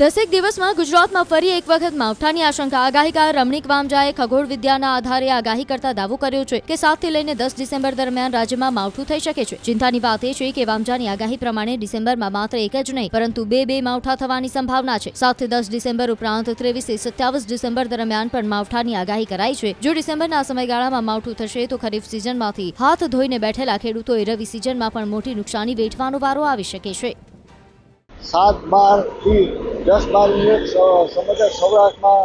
દસેક દિવસમાં ગુજરાતમાં ફરી એક વખત માવઠાની આશંકા. આગાહીકાર રમણીક વામજાએ ખગોળ વિદ્યાના આધારે આગાહી કરતા દાવો કર્યો છે કે સાતથી લઈને દસ ડિસેમ્બર દરમિયાન રાજ્યમાં માવઠું થઈ શકે છે. ચિંતાની વાત એ છે કે વામજાની આગાહી પ્રમાણે ડિસેમ્બરમાં માત્ર એક જ નહીં, પરંતુ બે બે માવઠા થવાની સંભાવના છે. સાતથી દસ ડિસેમ્બર ઉપરાંત ત્રેવીસથી સત્યાવીસ ડિસેમ્બર દરમિયાન પણ માવઠાની આગાહી કરાઈ છે. જો ડિસેમ્બરના સમયગાળામાં માવઠું થશે તો ખરીફ સિઝનમાંથી હાથ ધોઈને બેઠેલા ખેડૂતોએ રવિ સિઝનમાં પણ મોટી નુકસાની વેઠવાનો વારો આવી શકે છે. સાત બારથી દસ બાર મિનિટ સમગ્ર સૌરાષ્ટ્રમાં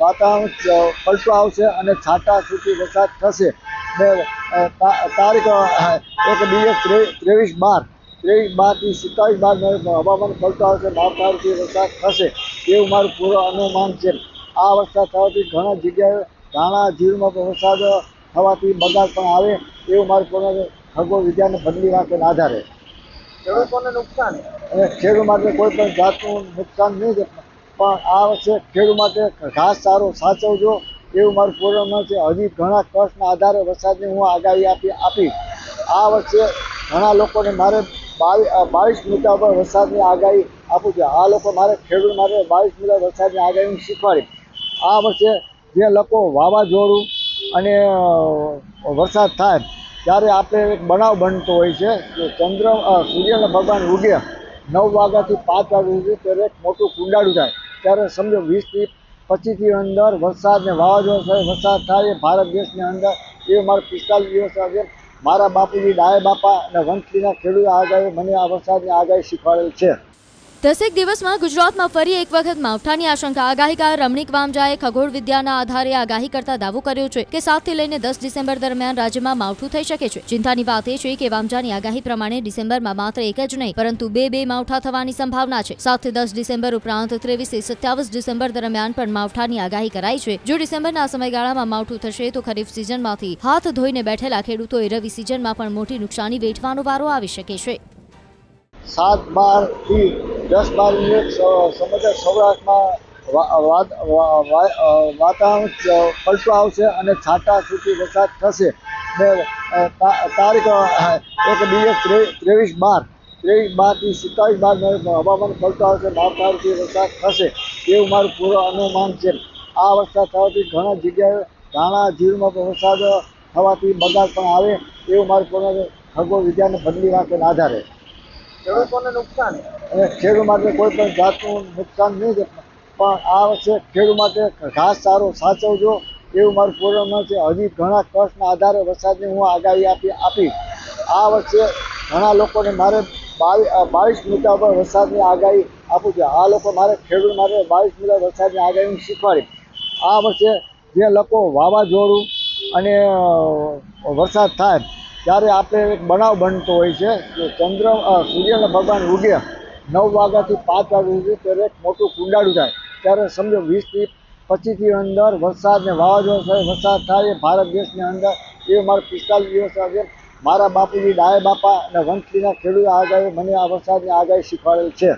વાતાવરણ પલટો આવશે અને છાંટા સુધી વરસાદ થશે. ને તારીખ એક દિવસ ત્રેવીસ બાર, ત્રેવીસ બારથી સત્તાવીસ બાર હવામાન પલટો આવશે માવઠાથી વરસાદ થશે. એવું મારું પૂરો અનુમાન છે. આ વરસાદ થવાથી ઘણા જગ્યાએ ધાણા જીવમાં વરસાદ થવાથી બગાડ પણ આવે. એવું મારું પૂર્ણ ખગોળ વિદ્યાને બદલી વાંકે આધારે. ખેડૂતોને નુકસાન. અને ખેડૂત માટે કોઈ પણ જાતનું નુકસાન નહીં થાય. પણ આ વર્ષે ખેડૂત માટે ઘાસ સારો સાચવજો, એવું મારું પૂર્ણ છે. હજી ઘણા કષ્ટના આધારે વરસાદની હું આગાહી આપી આપી આ વર્ષે ઘણા લોકોને મારે બાવીસ મીટર પર વરસાદની આગાહી આપું છું. આ લોકો મારે ખેડૂત માટે બાવીસ મીટર વરસાદની આગાહી શીખવાડી. આ વર્ષે જે લોકો વાવાઝોડું અને વરસાદ થાય ત્યારે આપણે એક બનાવ બનતો હોય છે કે ચંદ્ર સૂર્યના ભગવાન ઉગે નવ વાગ્યાથી પાંચ વાગ્યા સુધી ત્યારે એક મોટું કુંડાળું થાય ત્યારે સમજો વીસથી પચીસથી અંદર વરસાદ ને વાવાઝોડા થાય, વરસાદ થાય ભારત દેશની અંદર. એ મારા પિસ્તાલીસ દિવસ આજે મારા બાપુજી ડાય બાપા અને વંશલીના ખેડૂત આગાહી મને આ વરસાદની આગાહી શીખવાડેલ છે. દસેક દિવસમાં ગુજરાતમાં ફરી એક વખત માવઠાની આશંકા. આગાહીકાર રમણીક વામજાએ ખગોળ વિદ્યાના આધારે આગાહી કરતા દાવો કર્યો છે કે સાતથી લઈને દસ ડિસેમ્બર દરમિયાન રાજ્યમાં માવઠું થઈ શકે છે. ચિંતાની વાત એ છે કે વામજાની આગાહી પ્રમાણે ડિસેમ્બરમાં માત્ર એક જ નહીં, પરંતુ બે બે માવઠા થવાની સંભાવના છે. સાતથી દસ ડિસેમ્બર ઉપરાંત ત્રેવીસથી સત્યાવીસ ડિસેમ્બર દરમિયાન પણ માવઠાની આગાહી કરાઈ છે. જો ડિસેમ્બરના સમયગાળામાં માવઠું થશે તો ખરીફ સિઝનમાંથી હાથ ધોઈને બેઠેલા ખેડૂતોએ રવિ સિઝનમાં પણ મોટી નુકસાની વેઠવાનો વારો આવી શકે છે. સાત બારથી દસ બાર મિનિટ સમગ્ર સૌરાષ્ટ્રમાં વાતાવરણ પલટો આવશે અને છાંટા સુધી વરસાદ થશે. ને તારીખ એક દિવસ ત્રે- ત્રેવીસ બાર, ત્રેવીસ બારથી સત્તાવીસ બાર હવામાન પલટો આવશે માવઠાથી વરસાદ થશે. એવું મારું પૂરો અનુમાન છે. આ વરસાદ થવાથી ઘણા જગ્યાએ ધાણા પણ વરસાદ થવાથી બગાડ પણ આવે. એવું મારું પૂર્ણ ખગોળ વિદ્યાને બદલી વાંકે આધારે. ખેડૂતોને નુકસાન. અને ખેડૂત માટે કોઈ પણ જાતનું નુકસાન નહીં થાય. પણ આ વર્ષે ખેડૂત માટે ઘાસ સારો સાચવજો, એવું મારું પૂર્ણ છે. હજી ઘણા કષ્ટના આધારે વરસાદની હું આગાહી આપી આપી. આ વર્ષે ઘણા લોકોને મારે બાવીસ મીટર પર વરસાદની આગાહી આપું છું. આ લોકો મારે ખેડૂત માટે બાવીસ મીટર વરસાદની આગાહી શીખવાડી. આ વર્ષે જે લોકો વાવાઝોડું અને વરસાદ થાય, ત્યારે આપણે એક બનાવ બનતો હોય છે કે ચંદ્ર સૂર્યના ભગવાન ઉગે. નવ વાગ્યાથી પાંચ વાગ્યા સુધી ત્યારે એક મોટું કુંડાળું થાય. ત્યારે સમજો, વીસથી પચીસની અંદર વરસાદ ને વાવાઝોડા થાય, વરસાદ થાય ભારત દેશની અંદર. એ મારા પિસ્તાલીસ દિવસ આજે મારા બાપુજી, ડાયા બાપા અને વંથલીના ખેડૂત આગાહી મને આ વરસાદની આગાહી શીખવાડેલ છે.